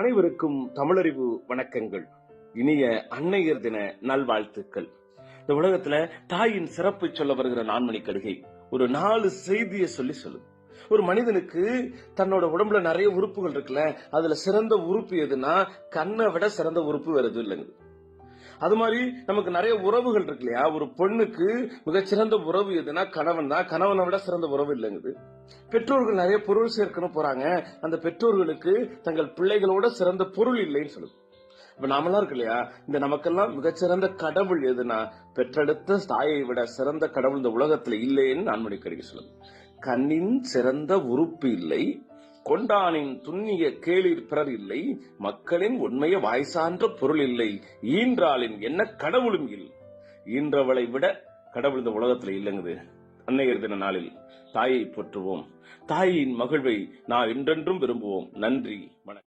அனைவருக்கும் தமிழறிவு வணக்கங்கள். இனிய அன்னையர் தின நல்வாழ்த்துக்கள். இந்த உலகத்துல தாயின் சிறப்பை சொல்ல வருகிற நான்மணி கடுகை ஒரு நாலு செய்தியை சொல்லி சொல்லும். ஒரு மனிதனுக்கு தன்னோட உடம்புல நிறைய உறுப்புகள் இருக்குல்ல அதுல சிறந்த உறுப்பு எதுனா கண்ணை விட சிறந்த உறுப்பு வேற எதுவும் இல்லைங்க. அது மாதிரி நமக்கு நிறைய உறவுகள் இருக்கு இல்லையா? ஒரு பொண்ணுக்கு மிகச்சிறந்த உறவு எதுனா கணவன் தான். கணவனை விட சிறந்த உறவு இல்லைங்குது. பெற்றோர்கள் நிறைய பொருள் சேர்க்கணும் போறாங்க. அந்த பெற்றோர்களுக்கு தங்கள் பிள்ளைகளோட சிறந்த பொருள் இல்லைன்னு சொல்லுது. இப்ப நாமெல்லாம் இருக்கு இல்லையா? இந்த நமக்கெல்லாம் மிகச்சிறந்த கடவுள் எதுனா பெற்றெடுத்த தாயை விட சிறந்த கடவுள் இந்த உலகத்துல இல்லைன்னு நான்மணி கருகி சொல்லுது. கண்ணின் சிறந்த உறுப்பு இல்லை கொண்டானின் துண்ணிய கேளிர் பிறர் இல்லை மக்களின் உண்மைய வாய்சான்ற பொருள் இல்லை ஈன்றாளின் என்ன கடவுளும் இல். ஈன்றவளை விட கடவுள் இந்த உலகத்துல இல்லைங்குது. அன்னையர் தின நாளில் தாயை போற்றுவோம். தாயின் மகிழ்வை நான் என்றென்றும் விரும்புவோம். நன்றி. வணக்கம்.